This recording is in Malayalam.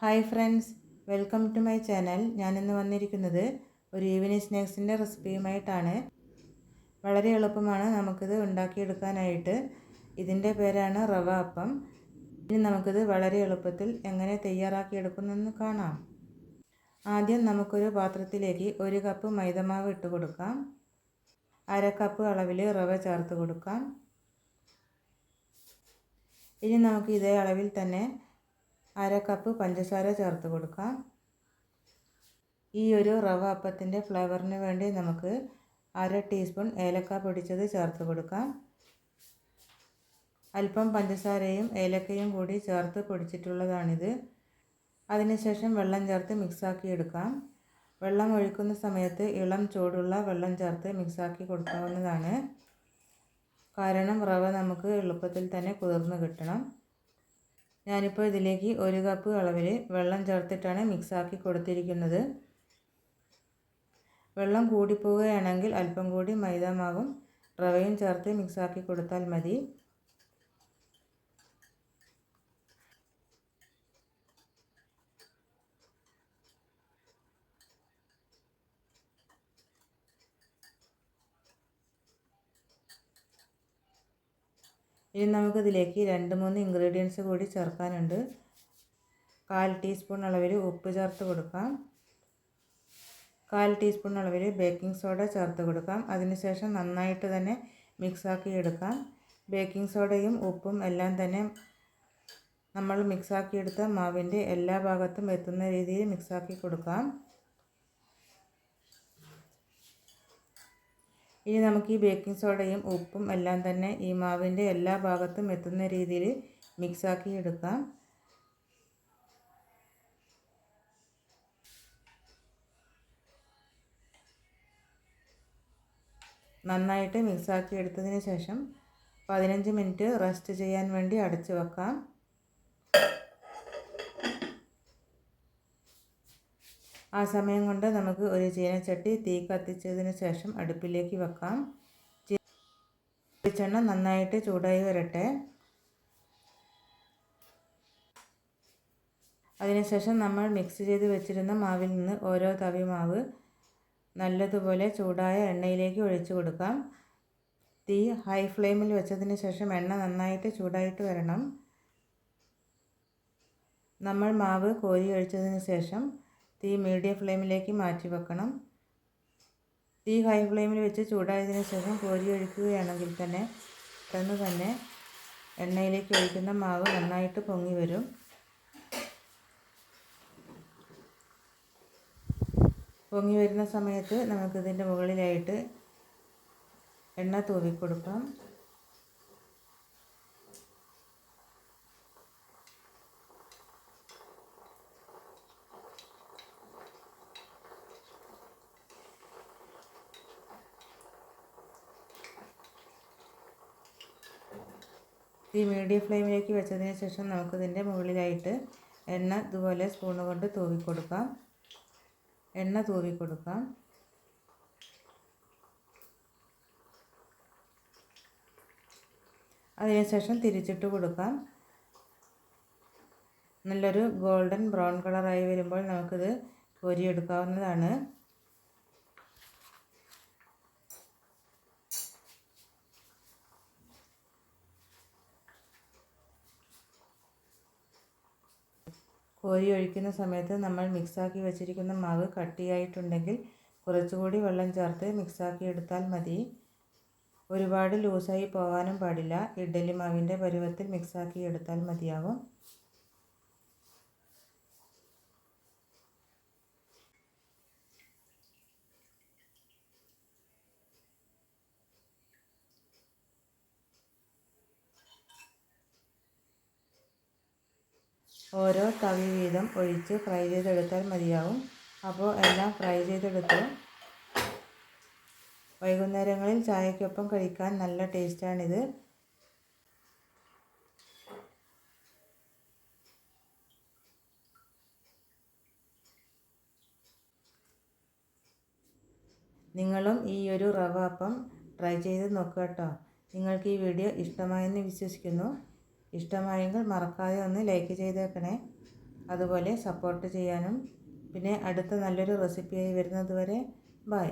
Hi friends welcome to my channel ഞാനിന്ന് വന്നിരിക്കുന്നത് ഒരു ഈവനിങ് സ്നാക്സിന്റെ റെസിപ്പിയുമായിട്ടാണ് വളരെ എളുപ്പമാണ് നമുക്കിത് ഉണ്ടാക്കിയെടുക്കാനായിട്ട്. ഇതിന്റെ പേരാണ് റവ അപ്പം. ഇനി നമുക്കിത് വളരെ എളുപ്പത്തിൽ എങ്ങനെ തയ്യാറാക്കിയെടുക്കുന്നെന്ന് കാണാം. ആദ്യം നമുക്കൊരു പാത്രത്തിലേക്ക് ഒരു കപ്പ് മൈദമാവ് ഇട്ട് കൊടുക്കാം. അര കപ്പ് അളവിൽ റവ ചേർത്ത് കൊടുക്കാം. ഇനി നമുക്ക് ഇതേ അളവിൽ തന്നെ അര കപ്പ് പഞ്ചസാര ചേർത്ത് കൊടുക്കാം ഈ ഒരു റവ അപ്പത്തിന്റെ ഫ്ലേവറിന് വേണ്ടി നമുക്ക് അര ടീസ്പൂൺ ഏലക്ക പൊടിച്ചത് ചേർത്ത് കൊടുക്കാം. അല്പം പഞ്ചസാരയും ഏലക്കയും കൂടി ചേർത്ത് പൊടിച്ചിട്ടുള്ളതാണിത്. അതിനുശേഷം വെള്ളം ചേർത്ത് മിക്സാക്കി എടുക്കാം. വെള്ളം ഒഴിക്കുന്ന സമയത്ത് ഇളം ചൂടുള്ള വെള്ളം ചേർത്ത് മിക്സാക്കി കൊടുക്കാവുന്നതാണ്. കാരണം റവ നമുക്ക് എളുപ്പത്തിൽ തന്നെ കുതിർന്ന് കിട്ടണം. ഞാനിപ്പോൾ ഇതിലേക്ക് ഒരു കപ്പ് അളവിൽ വെള്ളം ചേർത്തിട്ടാണ് മിക്സാക്കി കൊടുത്തിരിക്കുന്നത്. വെള്ളം കൂടിപ്പോവുകയാണെങ്കിൽ അല്പം കൂടി മൈദാമാവും റവയും ചേർത്ത് മിക്സാക്കി കൊടുത്താൽ മതി. ഇനി നമുക്കിതിലേക്ക് രണ്ട് മൂന്ന് ഇൻഗ്രീഡിയൻസ് കൂടി ചേർക്കാനുണ്ട്. കാൽ ടീസ്പൂൺ അളവിൽ ഉപ്പ് ചേർത്ത് കൊടുക്കാം. കാൽ ടീസ്പൂൺ അളവിൽ ബേക്കിംഗ് സോഡ ചേർത്ത് കൊടുക്കാം. അതിനുശേഷം നന്നായിട്ട് തന്നെ മിക്സാക്കി എടുക്കാം. ബേക്കിംഗ് സോഡയും ഉപ്പും എല്ലാം തന്നെ നമ്മൾ മിക്സാക്കിയെടുത്ത മാവിന്റെ എല്ലാ ഭാഗത്തും എത്തുന്ന രീതിയിൽ മിക്സാക്കി കൊടുക്കാം. ഇനി നമുക്ക് ഈ ബേക്കിംഗ് സോഡയും ഉപ്പും എല്ലാം തന്നെ ഈ മാവിന്റെ എല്ലാ ഭാഗത്തും എത്തുന്ന രീതിയിൽ മിക്സാക്കി എടുക്കാം. നന്നായിട്ട് മിക്സാക്കി എടുത്തതിന് ശേഷം പതിനഞ്ച് മിനിറ്റ് റെസ്റ്റ് ചെയ്യാൻ വേണ്ടി അടച്ചു വെക്കാം. ആ സമയം കൊണ്ട് നമുക്ക് ഒരു ചീനച്ചട്ടി തീ കത്തിച്ചതിന് ശേഷം അടുപ്പിലേക്ക് വെക്കാം. വെളിച്ചെണ്ണ നന്നായിട്ട് ചൂടായി വരട്ടെ. അതിനുശേഷം നമ്മൾ മിക്സ് ചെയ്ത് വെച്ചിരുന്ന മാവിൽ നിന്ന് ഓരോ തവി മാവ് നല്ലതുപോലെ ചൂടായ എണ്ണയിലേക്ക് ഒഴിച്ചു കൊടുക്കാം. തീ ഹൈ ഫ്ലെയിമിൽ വെച്ചതിന് ശേഷം എണ്ണ നന്നായിട്ട് ചൂടായിട്ട് വരണം. നമ്മൾ മാവ് കോരി ഒഴിച്ചതിന് ശേഷം തീ മീഡിയം ഫ്ലെയിമിലേക്ക് മാറ്റി വെക്കണം. തീ ഹൈ ഫ്ലെയിമിൽ വെച്ച് ചൂടായതിനു ശേഷം കോരി ഒഴിക്കുകയാണെങ്കിൽ തന്നെ പെട്ടെന്ന് തന്നെ എണ്ണയിലേക്ക് ഒഴിക്കുന്ന മാവ് നന്നായിട്ട് പൊങ്ങി വരും. പൊങ്ങി വരുന്ന സമയത്ത് നമുക്കിതിന്റെ മുകളിലായിട്ട് എണ്ണ തൂവി തീ മീഡിയം ഫ്ലെയിമിലേക്ക് വെച്ചതിന് ശേഷം നമുക്കിതിന്റെ മുകളിലായിട്ട് എണ്ണ ഇതുപോലെ സ്പൂൺ കൊണ്ട് തൂവി കൊടുക്കാം എണ്ണ തൂവി കൊടുക്കാം അതിനുശേഷം തിരിച്ചിട്ട് കൊടുക്കാം. നല്ലൊരു ഗോൾഡൻ ബ്രൗൺ കളറായി വരുമ്പോൾ നമുക്കിത് കോരിയെടുക്കാവുന്നതാണ്. കോരി ഒഴിക്കുന്ന സമയത്ത് നമ്മൾ മിക്സാക്കി വെച്ചിരിക്കുന്ന മാവ് കട്ടിയായിട്ടുണ്ടെങ്കിൽ കുറച്ചുകൂടി വെള്ളം ചേർത്ത് മിക്സാക്കി എടുത്താൽ മതി. ഒരുപാട് ലൂസായി പോകാനും പാടില്ല. ഇഡ്ഡലി മാവിന്റെ പരുവത്തിൽ മിക്സാക്കി എടുത്താൽ മതിയാകും ഓരോ തവി വീതം ഒഴിച്ച് ഫ്രൈ ചെയ്തെടുത്താൽ മതിയാവും. അപ്പോൾ എല്ലാം ഫ്രൈ ചെയ്തെടുത്തു. വൈകുന്നേരങ്ങളിൽ ചായക്കൊപ്പം കഴിക്കാൻ നല്ല ടേസ്റ്റാണിത്. നിങ്ങളും ഈ ഒരു റവ അപ്പം ട്രൈ ചെയ്ത് നോക്കുക കേട്ടോ. നിങ്ങൾക്ക് ഈ വീഡിയോ ഇഷ്ടമായെന്ന് വിശ്വസിക്കുന്നു. ഇഷ്ടമായെങ്കിൽ മറക്കാതെ ഒന്ന് ലൈക്ക് ചെയ്തേക്കണേ. അതുപോലെ സപ്പോർട്ട് ചെയ്യാനും. പിന്നെ അടുത്ത നല്ലൊരു റെസിപ്പിയായി വരുന്നതുവരെ ബൈ